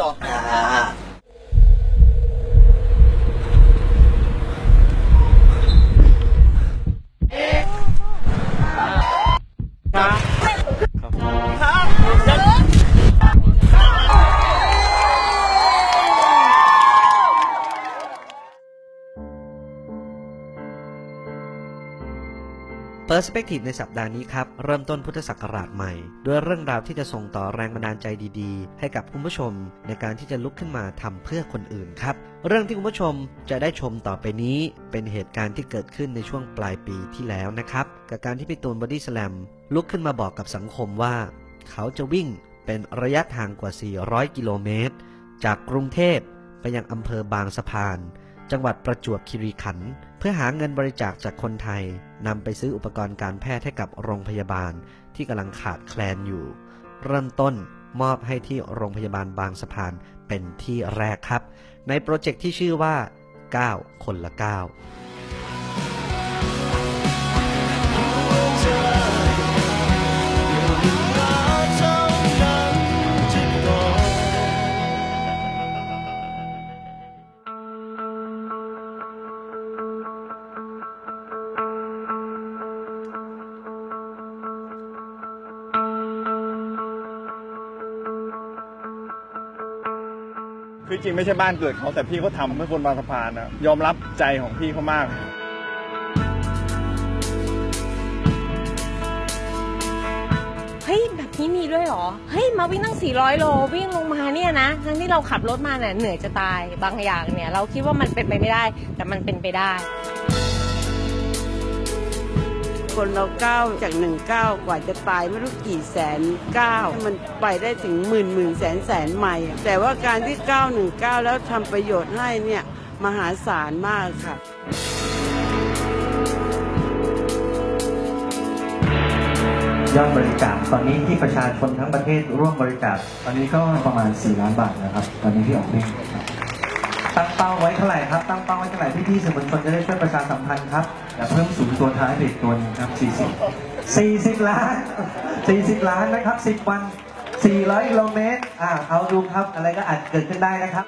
ต่อ เ e อร์สเปกทีฟในสัปดาห์นี้ครับ เริ่มต้นพุทธศักราชใหม่ ด้วยเรื่องราวที่จะส่งต่อแรงบันดาลใจดีๆ ให้กับคุณผู้ชม ในการที่จะลุกขึ้นมาทำเพื่อคนอื่นครับ เรื่องที่คุณผู้ชมจะได้ชมต่อไปนี้ เป็นเหตุการณ์ที่เกิดขึ้นในช่วงปลายปีที่แล้วนะครับ กับการที่พี่ตูนบอดี้สแลมลุกขึ้นมาบอกกับสังคมว่า เขาจะวิ่งเป็นระยะทางกว่า 400 กิโลเมตรจากกรุงเทพไปยังอำเภอบางสะพาน จังหวัดประจวบคีรีขันธ์ เพื่อหาเงินบริจาคจากคนไทยนำไปซื้ออุปกรณ์การแพทย์ให้กับโรงพยาบาลที่กำลังขาดแคลนอยู่ เริ่มต้นมอบให้ที่โรงพยาบาลบางสะพานเป็นที่แรกครับ ในโปรเจกต์ที่ชื่อว่า 9 คนละ 9 คือจริงไม่ใช่บ้านเกิดเขาแต่พี่เขาทำเพื่อคนบางสะพานนะยอมรับใจของพี่เขามาก เฮ้ยแบบนี้มีด้วยเหรอ เฮ้ยมาวิ่งตั้ง 400 โลวิ่งลงมาเนี่ยนะ ทั้งที่เราขับรถมาเนี่ยเหนื่อยจะตายบางอย่างเนี่ย เราคิดว่ามันเป็นไปไม่ได้ แต่มันเป็นไปได้ คนเราก้าวจากหนึ่งก้าวกว่าจะตายไม่รู้กี่แสนก้าวมันไปได้ถึงหมื่นหมื่นแสนแสนไมล์แต่ว่าการที่ก้าวหนึ่งก้าวแล้วทำประโยชน์ให้เนี่ยมหาศาลมากค่ะยอดบริจาคตอนนี้ที่ประชาชนทั้งประเทศร่วมบริจาคตอนนี้ก็ประมาณ 4 ล้านบาทนะครับ ตอนนี้ที่ออกวิ่งครับ ตั้งเป้าไว้เท่าไหร่ครับ ตั้งเป้าไว้เท่าไหร่พี่ๆสื่อมวลชนจะได้ช่วยประชาสัมพันธ์ครับและเพิ่มศูนย์ตัวท้ายเด็กตัวนึงครับ 40 40 ล้าน 40 ล้านนะครับ 10 วัน 400กิโลเมตรอ่าเอาดูครับ อะไรก็อาจเกิดขึ้นได้นะครับ